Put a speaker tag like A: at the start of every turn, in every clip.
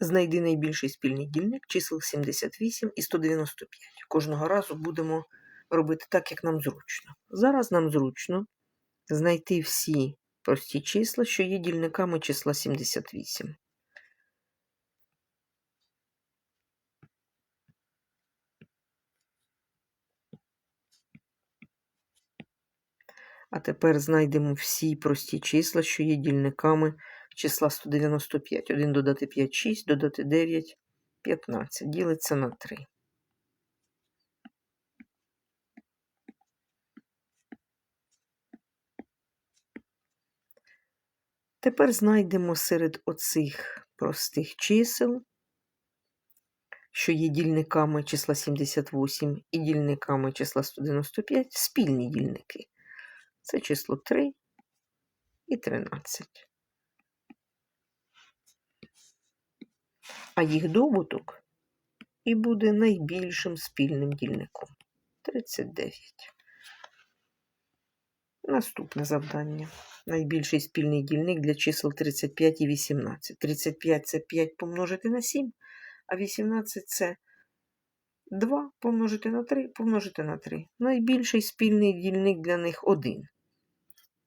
A: Знайди найбільший спільний дільник чисел 78 і 195. Кожного разу будемо робити так, як нам зручно. Зараз нам зручно знайти всі прості числа, що є дільниками числа 78. А тепер знайдемо всі прості числа, що є дільниками числа 195. 1 додати 5, 6, додати 9, 15. Ділиться на 3. Тепер знайдемо серед оцих простих чисел, що є дільниками числа 78 і дільниками числа 195, спільні дільники. Це число 3 і 13. А їх добуток і буде найбільшим спільним дільником 39. Наступне завдання. Найбільший спільний дільник для чисел 35 і 18. 35 це 5 помножити на 7, а 18 це 2 помножити на 3 помножити на 3. Найбільший спільний дільник для них 1.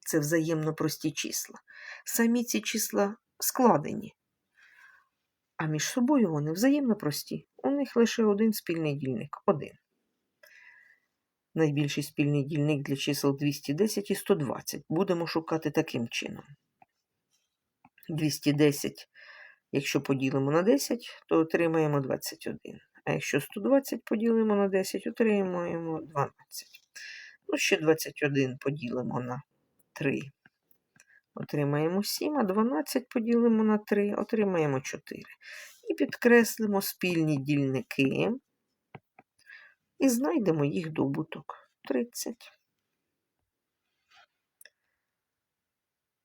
A: Це взаємно прості числа. Самі ці числа складені. А між собою вони взаємно прості. У них лише один спільний дільник 1. Найбільший спільний дільник для чисел 210 і 120. Будемо шукати таким чином. 210, якщо поділимо на 10, то отримаємо 21. А якщо 120 поділимо на 10, отримаємо 12. Ну, ще 21 поділимо на 3. Отримаємо 7, а 12 поділимо на 3, отримаємо 4. І підкреслимо спільні дільники і знайдемо їх добуток 30.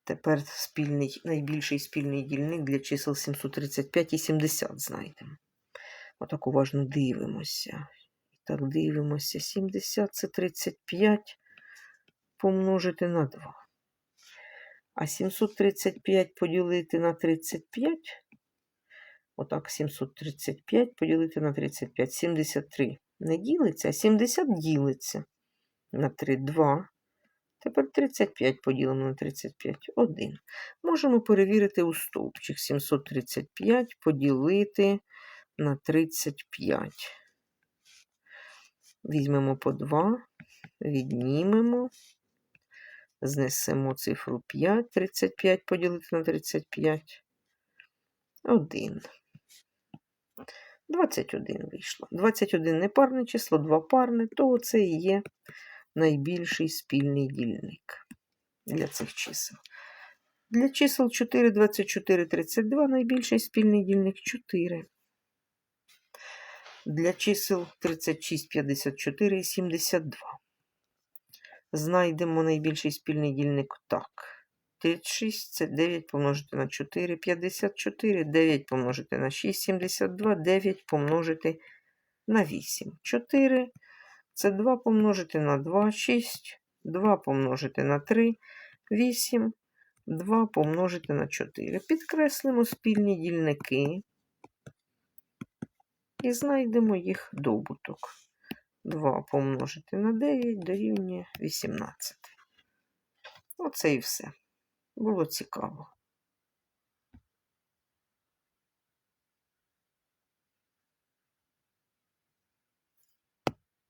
A: Тепер спільний, найбільший спільний дільник для чисел 735 і 70 знайдемо. Отак уважно дивимося. Так дивимося. 70 це 35 помножити на 2. А 735 поділити на 35. Отак, 735 поділити на 35. 73 не ділиться, а 70 ділиться на 3, 2. Тепер 35 поділимо на 35, 1. Можемо перевірити у стовпчик. 735 поділити на 35. Візьмемо по 2, віднімемо, знесемо цифру 5, 35 поділити на 35. 1. 21 вийшло. 21 не парне число, 2 парне, то це і є найбільший спільний дільник для цих чисел. Для чисел 4, 24, 32 найбільший спільний дільник 4. Для чисел 36, 54 і 72. Знайдемо найбільший спільний дільник так. 36 це 9 помножити на 4, 54, 9 помножити на 6, 72, 9 помножити на 8. 4 це 2 помножити на 2, 6, 2 помножити на 3, 8, 2 помножити на 4. Підкреслимо спільні дільники і знайдемо їх добуток. 2 помножити на 9 дорівнює 18. Оце і все. Було цікаво.